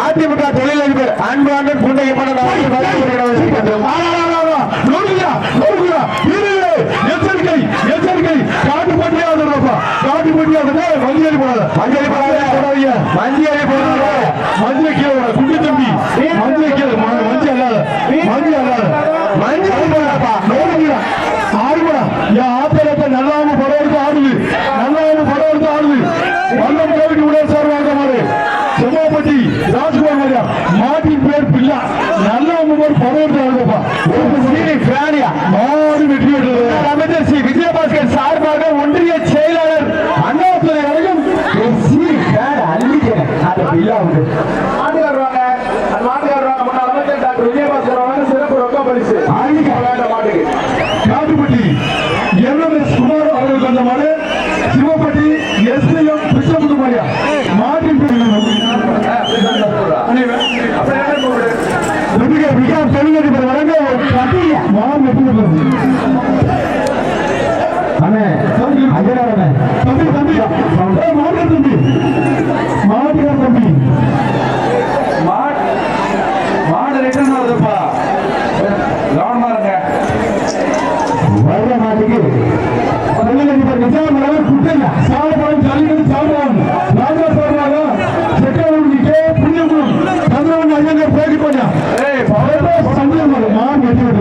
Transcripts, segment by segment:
அதிமுக தொழிலதிபர் அன்பாண்டன் புண்டையப்பட எச்சரிக்கை எச்சரிக்கை. காட்டு பட்டியாதப்பா காட்டு பட்டியாத மஞ்சள் போடாத. மஞ்சள் போடாத. போடாதீங்க. மஞ்சள் போடாத. மஞ்சள் கீழே குட்டி தம்பி. மஞ்சள் கீழே மஞ்சள் அல்லாத. மஞ்சள் அல்லாத. மஞ்சள் போடாதப்பா. நோடுங்கடா ஆடுங்கடா என் ஆத்திரத்தை நல்லாம படம் எடுத்து ஆடுது. நல்லாம படம் எடுத்து ஆடுது. வல்லம் கோவிக்கு உடைய சார் வாங்க மாறு. செம்மாப்பட்டி அமைச்சர் ஸ்ரீ விஜயபாஸ்கர் சார்பாக ஒன்றிய செயலாளர் அண்ணாதுரை வரைக்கும் சீனி பிராணி அள்ளிக்கிறேன் அந்த பில்லா உண்டு மாட்டுக்கார் வாங்க அந்த வழங்க ஒரு கட்டிய மாடு வெற்றி பெற்றது அண்ணே அஜயநாதனே தம்பி தம்பி. ஏய், மாடு தம்பி. மாட்டுக்கார் தம்பி. மாடு மாடு ரிட்டர்ன் ஆகுதுப்பா கவனமா இருங்க. வர்ற மாட்டுக்கு. தொழிலதிபர் நிஜாம் வழங்க சந்திரன் ஒரு மாநில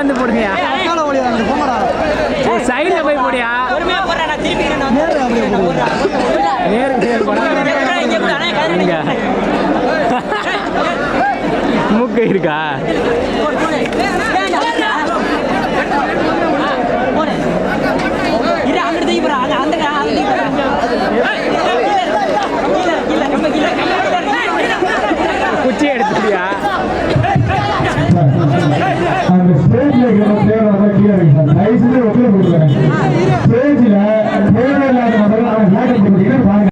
வந்து போடுங்கயா சைடுல போய் போடியா? நேர் இங்க. மூக்கு இருக்கா? தயவு செஞ்சு ஒத்துழைப்பு